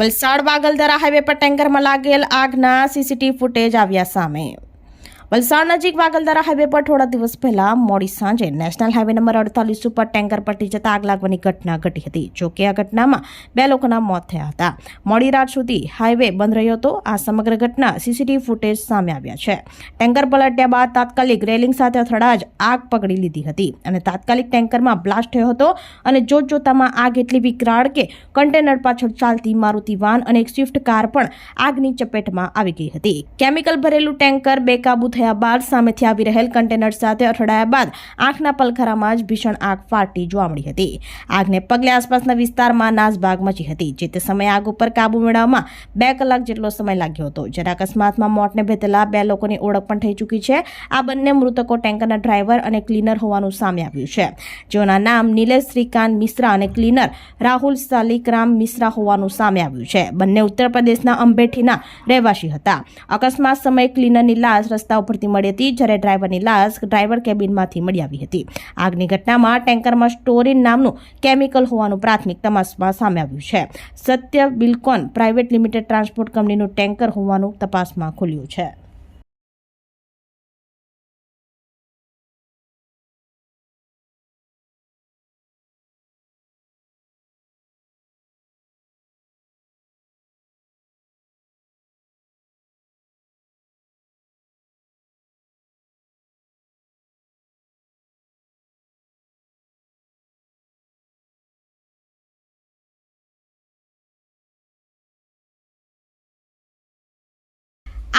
Valsad વાગલદરા highway પર ટેન્કરમાં લાગેલ આગના CCTV footage આવ્યા સામે. વલસાડ નજીક વાગલદારા હાઈવે પર થોડા દિવસ પહેલા મોડી સાંજે નેશનલ હાઈવે નંબર અડતાલીસ ઉપર ટેન્કર પટી જતા આગ લાગવાની ઘટના ઘટી હતી. જોકે આ ઘટનામાં બે લોકોના મોત થયા હતા. મોડી રાત સુધી હાઈવે બંધ રહ્યો હતો. આ સમગ્ર ઘટના સીસીટીવી ફૂટેજ સામે આવ્યા છે. ટેન્કર પલટ્યા બાદ તાત્કાલિક રેલિંગ સાથે અથડા જ આગ પકડી લીધી હતી અને તાત્કાલિક ટેન્કરમાં બ્લાસ્ટ થયો હતો અને જોત જોતામાં આગ એટલી વિકરાળ કે કન્ટેનર પાછળ ચાલતી મારુતિ વાન અને એક સ્વિફ્ટ કાર પણ આગની ચપેટમાં આવી ગઈ હતી. કેમિકલ ભરેલું ટેન્કર બેકાબુ થયા બાદ સામેથી આવી રહેલ કન્ટેનર સાથે અથડાયા બાદ આંખના પલખરામાં જ ભીષણ આગ ફાટી જોવા મળી હતી. આગને પગલે આસપાસના વિસ્તારમાં નાસભાગ મચી હતી, જે તે સમયે આગ ઉપર કાબુ મેળવવામાં બે કલાક જેટલો સમય લાગ્યો હતો. જ્યારે અકસ્માતમાં મોતને ભેતેલા બે લોકોની ઓળખ પણ થઈ ચૂકી છે. આ બંને મૃતકો ટેન્કરના ડ્રાઈવર અને ક્લીનર હોવાનું સામે આવ્યું છે. જેઓના નામ નિલેશ શ્રીકાંત મિશ્રા અને ક્લીનર રાહુલ સાલિકરામ મિશ્રા હોવાનું સામે આવ્યું છે. બંને ઉત્તર પ્રદેશના અંબેઠીના રહેવાસી હતા. અકસ્માત સમયે ક્લીનરની લાશ રસ્તા ઉપરથી મળી હતી જ્યારે ડ્રાઈવરની લાશ ડ્રાઈવર કેબિનમાંથી મળી આવી હતી. આગની ઘટનામાં ટેન્કરમાં સ્ટોરિન નામનું કેમિકલ હોવાનું પ્રાથમિક તપાસમાં સામે આવ્યું છે. Satya Bilcon private limited transport કંપનીનું ટેન્કર હોવાનું તપાસમાં ખુલ્યું છે.